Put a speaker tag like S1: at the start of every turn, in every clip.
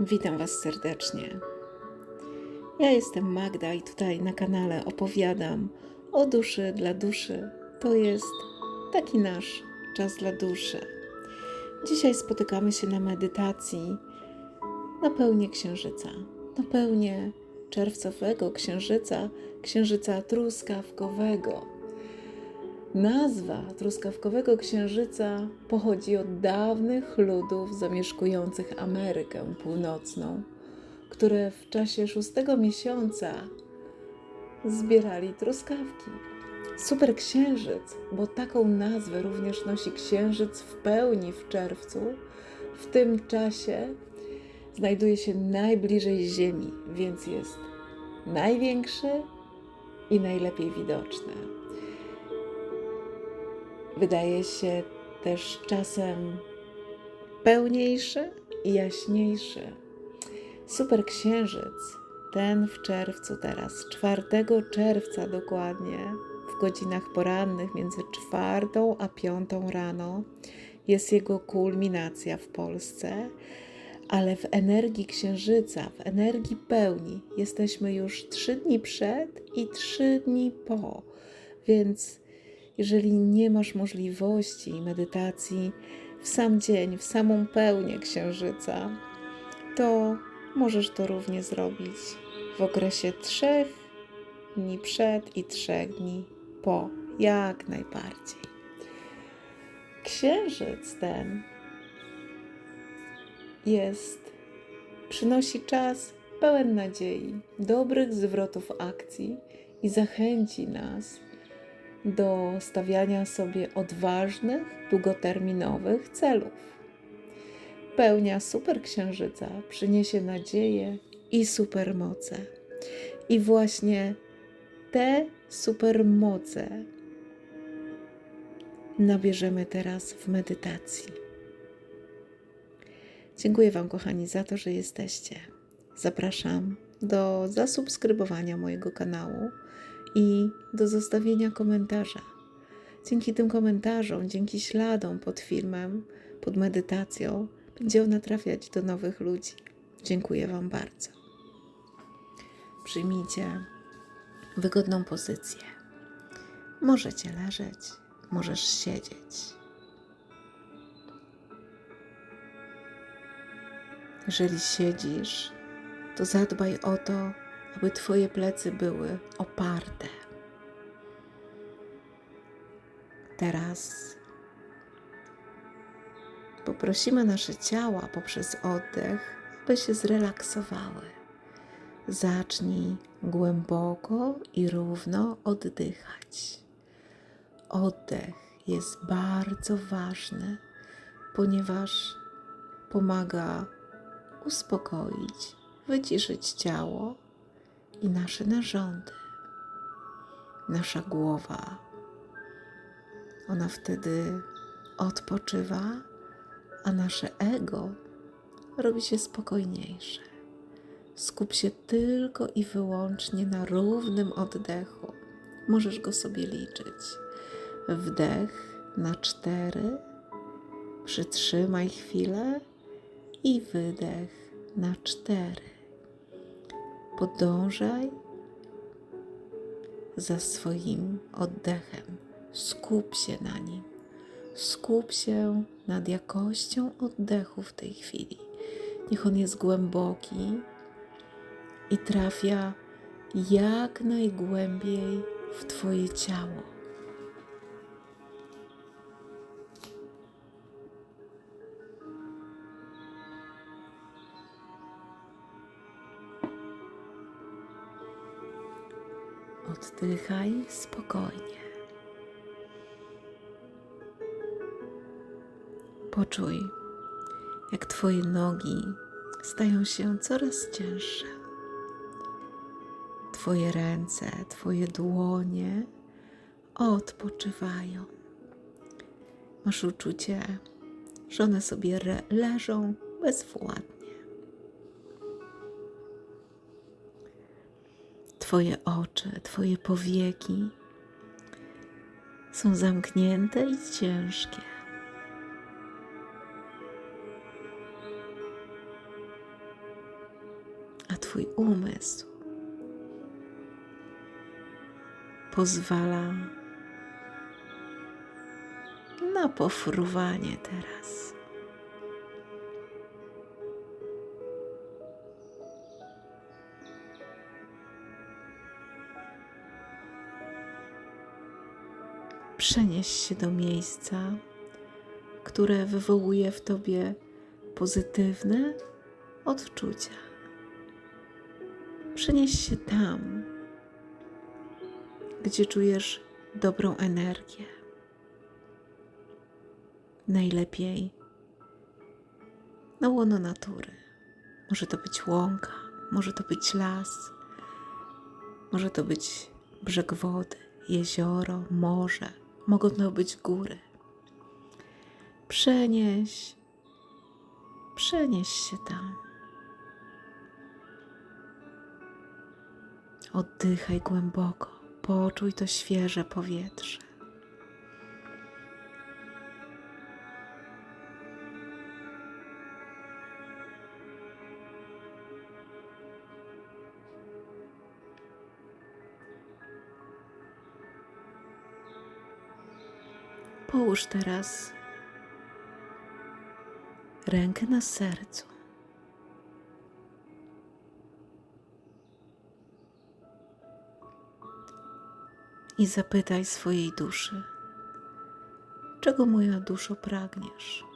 S1: Witam Was serdecznie. Ja jestem Magda i tutaj na kanale opowiadam o duszy dla duszy. To jest taki nasz czas dla duszy. Dzisiaj spotykamy się na medytacji na pełnię księżyca, na pełnię czerwcowego księżyca, księżyca truskawkowego. Nazwa truskawkowego księżyca pochodzi od dawnych ludów zamieszkujących Amerykę Północną, które w czasie szóstego miesiąca zbierali truskawki. Super księżyc, bo taką nazwę również nosi księżyc w pełni w czerwcu, w tym czasie znajduje się najbliżej Ziemi, więc jest największy i najlepiej widoczny wydaje się też czasem pełniejszy i jaśniejszy. Super księżyc, ten w czerwcu teraz, 4 czerwca dokładnie, w godzinach porannych między 4 a 5 rano, jest jego kulminacja w Polsce, ale w energii księżyca, w energii pełni jesteśmy już 3 dni przed i 3 dni po, więc jeżeli nie masz możliwości medytacji w sam dzień, w samą pełnię księżyca, to możesz to równie zrobić w okresie trzech dni przed i trzech dni po, jak najbardziej. Księżyc ten jest, przynosi czas pełen nadziei, dobrych zwrotów akcji i zachęci nas do stawiania sobie odważnych, długoterminowych celów. Pełnia superksiężyca przyniesie nadzieję i supermoce. I właśnie te supermoce nabierzemy teraz w medytacji. Dziękuję Wam, kochani, za to, że jesteście. Zapraszam do zasubskrybowania mojego kanału i do zostawienia komentarza. Dzięki tym komentarzom, dzięki śladom pod filmem, pod medytacją, będzie ona trafiać do nowych ludzi. Dziękuję Wam bardzo. Przyjmijcie wygodną pozycję. Możecie leżeć, możesz siedzieć. Jeżeli siedzisz, to zadbaj o to, aby Twoje plecy były oparte. Teraz poprosimy nasze ciała poprzez oddech, by się zrelaksowały. Zacznij głęboko i równo oddychać. Oddech jest bardzo ważny, ponieważ pomaga uspokoić, wyciszyć ciało i nasze narządy, nasza głowa. Ona wtedy odpoczywa, a nasze ego robi się spokojniejsze. Skup się tylko i wyłącznie na równym oddechu. Możesz go sobie liczyć. Wdech na cztery, przytrzymaj chwilę i wydech na cztery podążaj za swoim oddechem. Skup się na nim. Skup się nad jakością oddechu w tej chwili. Niech on jest głęboki i trafia jak najgłębiej w Twoje ciało. Oddychaj spokojnie. Poczuj, jak Twoje nogi stają się coraz cięższe. Twoje ręce, Twoje dłonie odpoczywają. Masz uczucie, że one sobie leżą bezwładnie. Twoje oczy, Twoje powieki są zamknięte i ciężkie. Twój umysł pozwala na pofruwanie teraz. Przenieś się do miejsca, które wywołuje w tobie pozytywne odczucia. Przenieś się tam, gdzie czujesz dobrą energię. Najlepiej na łono natury. Może to być łąka, może to być las, może to być brzeg wody, jezioro, morze, mogą to być góry. Przenieś, przenieś się tam. Oddychaj głęboko, poczuj to świeże powietrze. Połóż teraz rękę na sercu. I zapytaj swojej duszy, czego moja duszo pragniesz?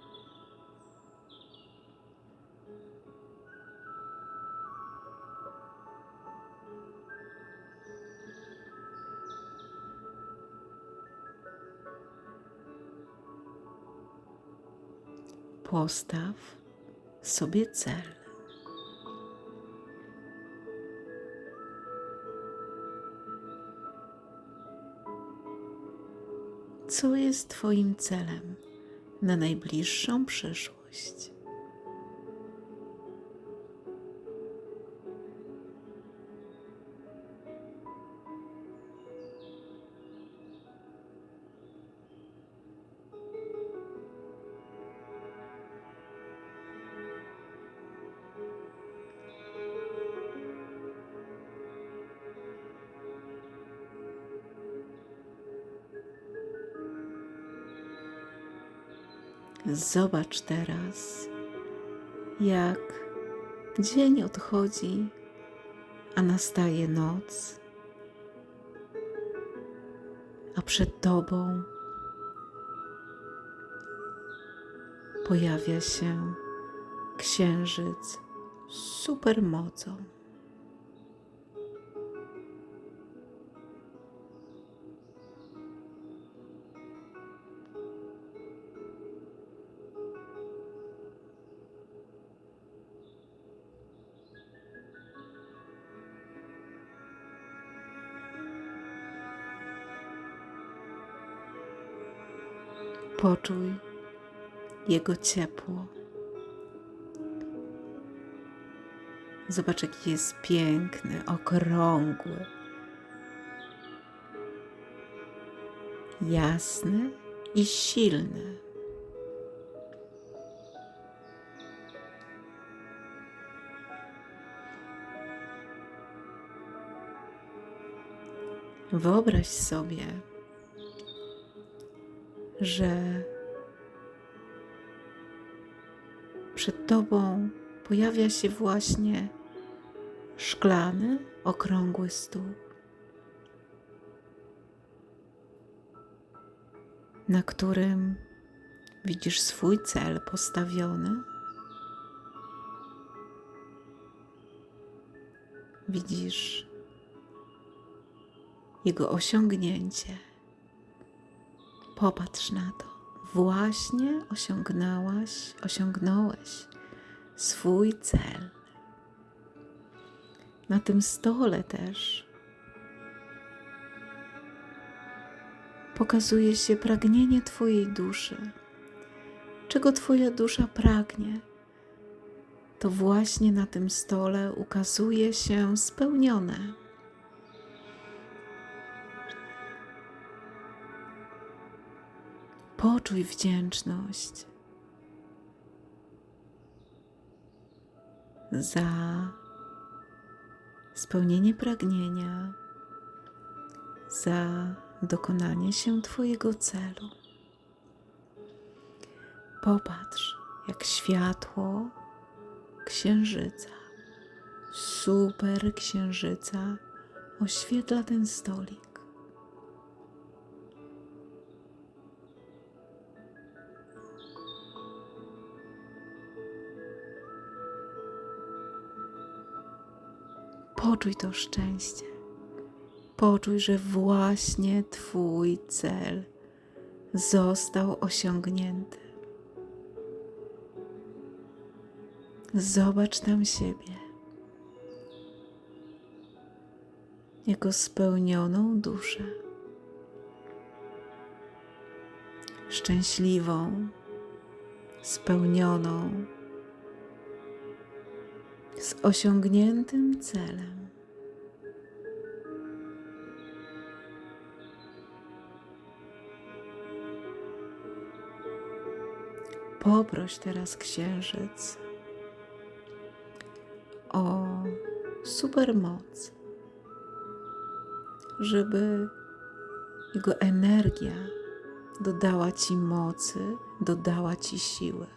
S1: Postaw sobie cel. Co jest Twoim celem na najbliższą przyszłość? Zobacz teraz, jak dzień odchodzi, a nastaje noc, a przed Tobą pojawia się księżyc supermocą. Poczuj jego ciepło. Zobacz, jaki jest piękny, okrągły, jasny i silny. Wyobraź sobie, że przed tobą pojawia się właśnie szklany, okrągły stół, na którym widzisz swój cel postawiony. Widzisz jego osiągnięcie. Popatrz na to. Właśnie osiągnęłaś, osiągnąłeś swój cel. Na tym stole też pokazuje się pragnienie Twojej duszy. Czego Twoja dusza pragnie, to właśnie na tym stole ukazuje się spełnione. Poczuj wdzięczność za spełnienie pragnienia, za dokonanie się Twojego celu. Popatrz, jak światło księżyca, super księżyca, oświetla ten stolik. Poczuj to szczęście. Poczuj, że właśnie Twój cel został osiągnięty. Zobacz tam siebie jako spełnioną duszę, szczęśliwą, spełnioną, osiągniętym celem. Poproś teraz księżyc o supermoc, żeby jego energia dodała ci mocy, dodała ci siły.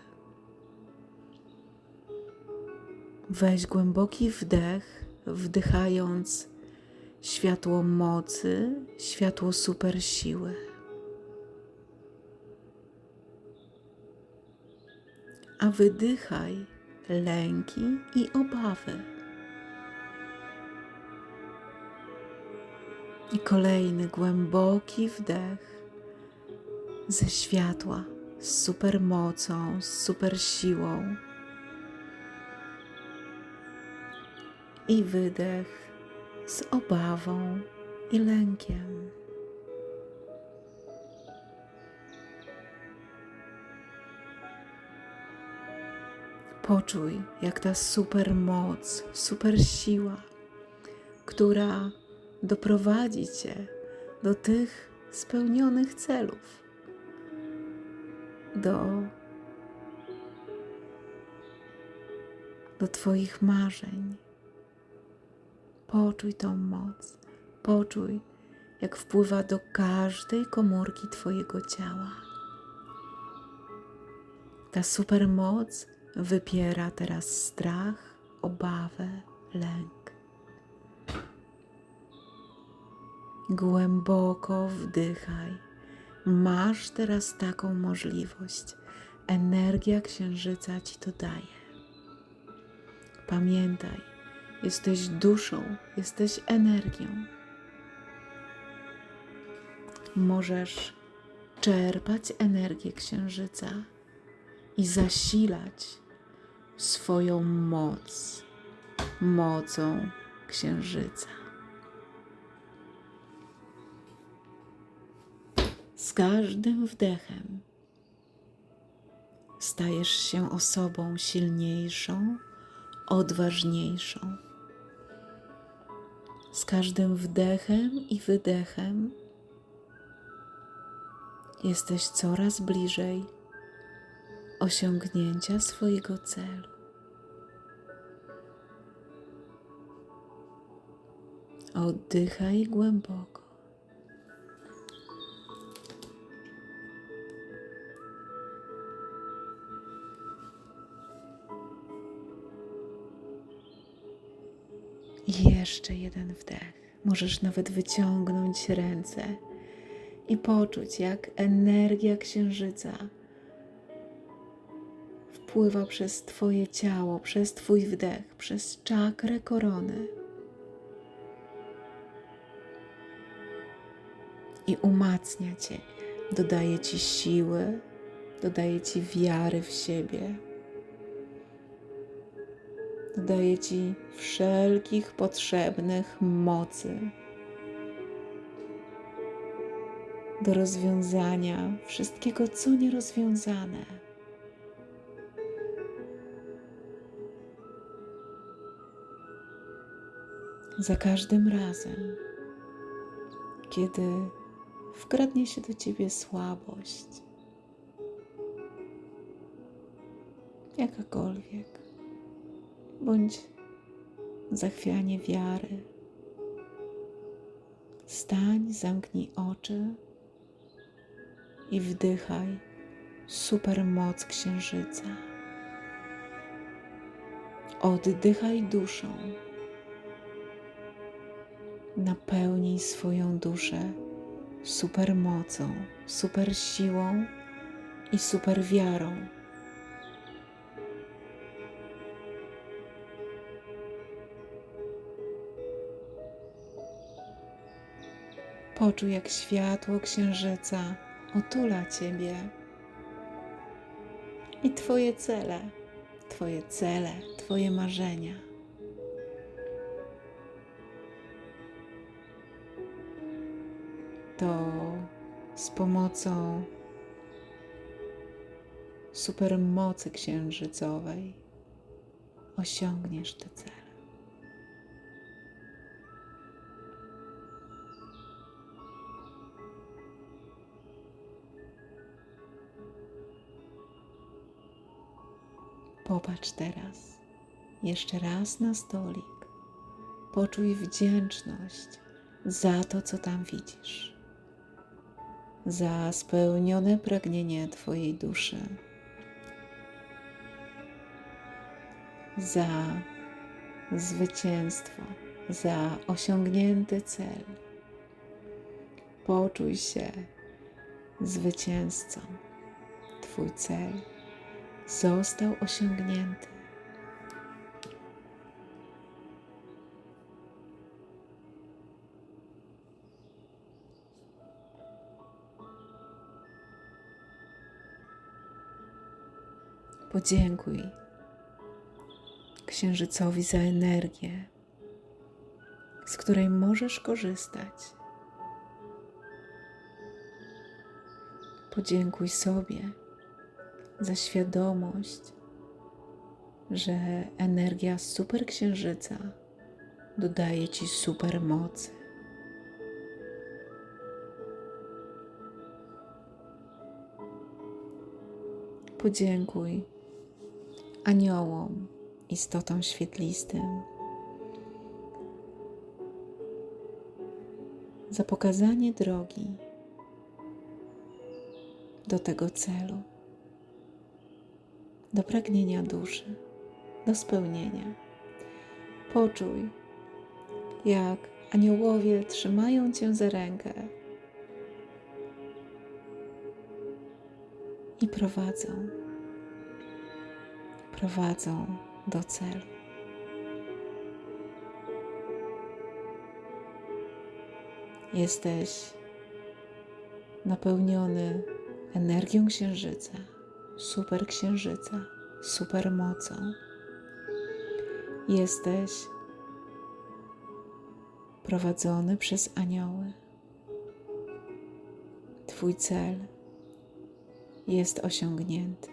S1: Weź głęboki wdech, wdychając światło mocy, światło super siły. A wydychaj lęki i obawy. I kolejny głęboki wdech ze światła, z supermocą, z super siłą. I wydech z obawą i lękiem. Poczuj, jak ta super moc, super siła, która doprowadzi Cię do tych spełnionych celów, do, do Twoich marzeń. Poczuj tą moc, poczuj, jak wpływa do każdej komórki Twojego ciała. Ta supermoc wypiera teraz strach, obawę, lęk. Głęboko wdychaj. Masz teraz taką możliwość. Energia księżyca ci to daje. Pamiętaj, jesteś duszą, jesteś energią. Możesz czerpać energię księżyca i zasilać swoją moc, mocą księżyca. Z każdym wdechem stajesz się osobą silniejszą, odważniejszą. Z każdym wdechem i wydechem jesteś coraz bliżej osiągnięcia swojego celu. Oddychaj głęboko. I Jeszcze jeden wdech. Możesz nawet wyciągnąć ręce i poczuć, jak energia księżyca wpływa przez Twoje ciało, przez Twój wdech, przez czakrę korony. I umacnia Ciebie, dodaje Ci siły, dodaje Ci wiary w siebie, dodaje Ci wszelkich potrzebnych mocy do rozwiązania wszystkiego, co nierozwiązane. Za każdym razem, kiedy wkradnie się do ciebie słabość, jakakolwiek, bądź zachwianie wiary. Stań, zamknij oczy i wdychaj supermoc księżyca. Oddychaj duszą. Napełnij swoją duszę supermocą, super siłą i super Poczuj, jak światło księżyca otula Ciebie i Twoje cele, Twoje cele, Twoje marzenia. To z pomocą supermocy księżycowej osiągniesz te cele. Popatrz teraz jeszcze raz na stolik. Poczuj wdzięczność za to, co tam widzisz, za spełnione pragnienie Twojej duszy, za zwycięstwo, za osiągnięty cel. Poczuj się zwycięzcą. Twój cel został osiągnięty. Podziękuj Księżycowi za energię, z której możesz korzystać. Podziękuj sobie za świadomość, że energia superksiężyca dodaje ci super mocy. Podziękuj aniołom, istotom świetlistym za pokazanie drogi do tego celu do pragnienia duszy, do spełnienia. Poczuj, jak aniołowie trzymają cię za rękę i prowadzą, prowadzą do celu. Jesteś napełniony energią księżyca super księżyca, super mocą. Jesteś prowadzony przez anioły. Twój cel jest osiągnięty.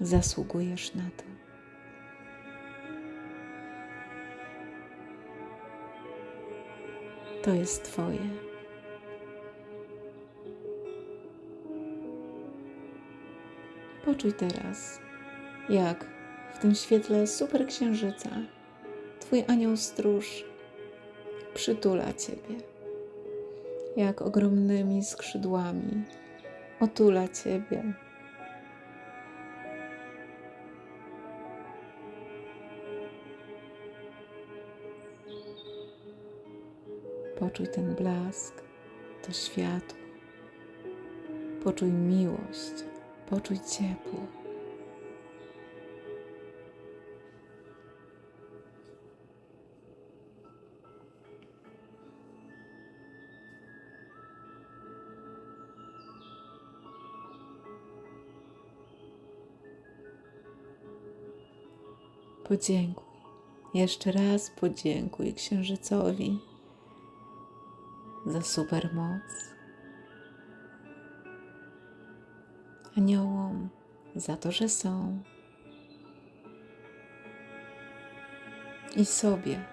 S1: Zasługujesz na to. To jest Twoje. Poczuj teraz, jak w tym świetle super księżyca Twój anioł stróż przytula Ciebie, jak ogromnymi skrzydłami otula Ciebie. Poczuj ten blask, to światło. Poczuj miłość, poczuj ciepło. Podziękuj. Jeszcze raz podziękuj Księżycowi za supermoc, aniołom za to, że są. I sobie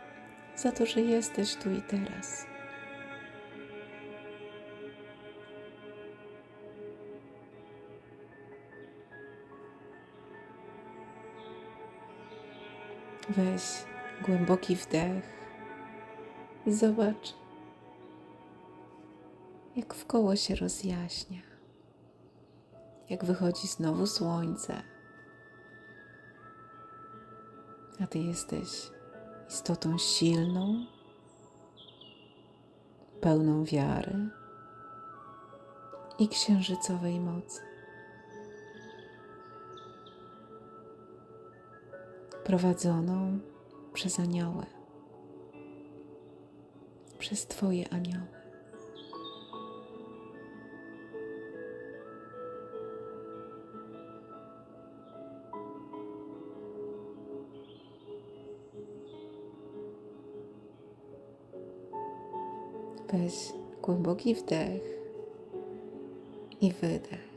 S1: za to, że jesteś tu i teraz. Weź głęboki wdech. I zobacz, jak w koło się rozjaśnia, jak wychodzi znowu słońce, a ty jesteś istotą silną, pełną wiary i księżycowej mocy. prowadzoną przez anioły, przez Twoje anioły. Weź głęboki wdech i wydech.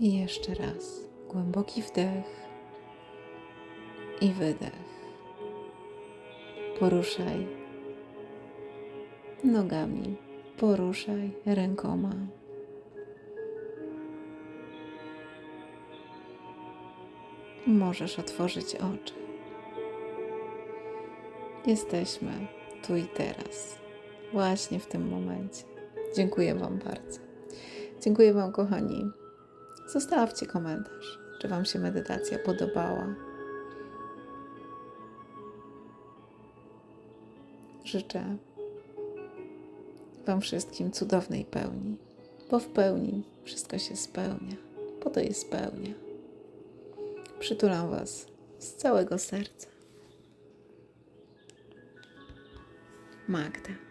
S1: I jeszcze raz głęboki wdech i wydech. Poruszaj nogami, poruszaj rękoma. Możesz otworzyć oczy. Jesteśmy tu i teraz, właśnie w tym momencie. Dziękuję Wam bardzo. Dziękuję Wam, kochani. Zostawcie komentarz, czy Wam się medytacja podobała. Życzę Wam wszystkim cudownej pełni, bo w pełni wszystko się spełnia, bo to jest pełnia. Przytulam Was z całego serca. Magda.